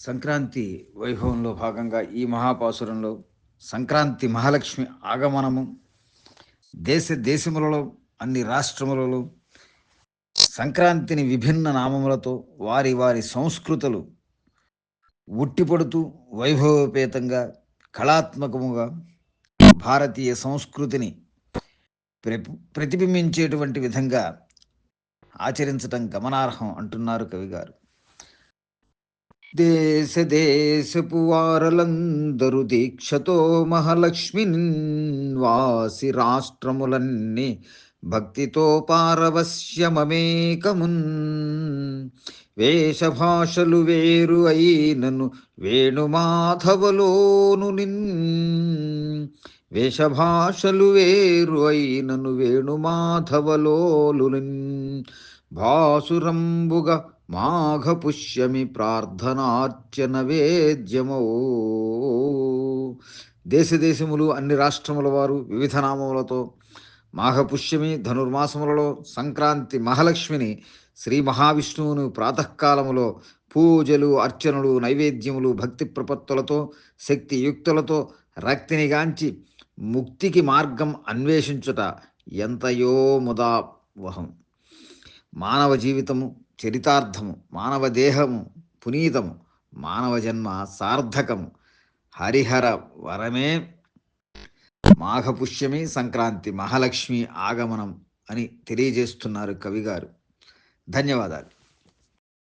సంక్రాంతి వైభవంలో భాగంగా ఈ మహాపాసురంలో సంక్రాంతి మహాలక్ష్మి ఆగమనము. దేశ దేశములలో అన్ని రాష్ట్రములలో సంక్రాంతిని విభిన్న నామములతో వారి వారి సంస్కృతులు ఉట్టిపడుతూ వైభవపేతంగా కళాత్మకముగా భారతీయ సంస్కృతిని ప్ర ప్రతిబింబించేటువంటి విధంగా ఆచరించటం గమనార్హం అంటున్నారు కవిగారు దేశ దేశపు వారలందరు దీక్షతో మహాలక్ష్మి వాసి రాష్ట్రములన్నీ భక్తితో పారవశ్యమమేకమున్. వేషభాషలు వేరు అయినను వేణుమాధవలోను నిన్. వేషభాషలు వేరు అయినను వేణుమాధవలోలు నిన్. భాసురంబుగా మాఘపుష్యమి ప్రార్థనార్చన వేద్యమో దేశదేశములు అన్ని రాష్ట్రముల వారు వివిధ నామములతో మాఘపుష్యమి ధనుర్మాసములలో సంక్రాంతి మహాలక్ష్మిని శ్రీ మహావిష్ణువును ప్రాతకాలములో పూజలు అర్చనలు నైవేద్యములు భక్తి ప్రపత్తులతో శక్తి యుక్తులతో రక్తినిగాంచి ముక్తికి మార్గం అన్వేషించుట ఎంతయో ముదా వహం మానవ జీవితము చరితార్థము మానవ దేహము పునీతము మానవ జన్మ సార్థకము. హరిహర వరమే మాఘపుష్యమి సంక్రాంతి మహాలక్ష్మి ఆగమనం అని తెలియజేస్తున్నారు కవిగారు ధన్యవాదాలు.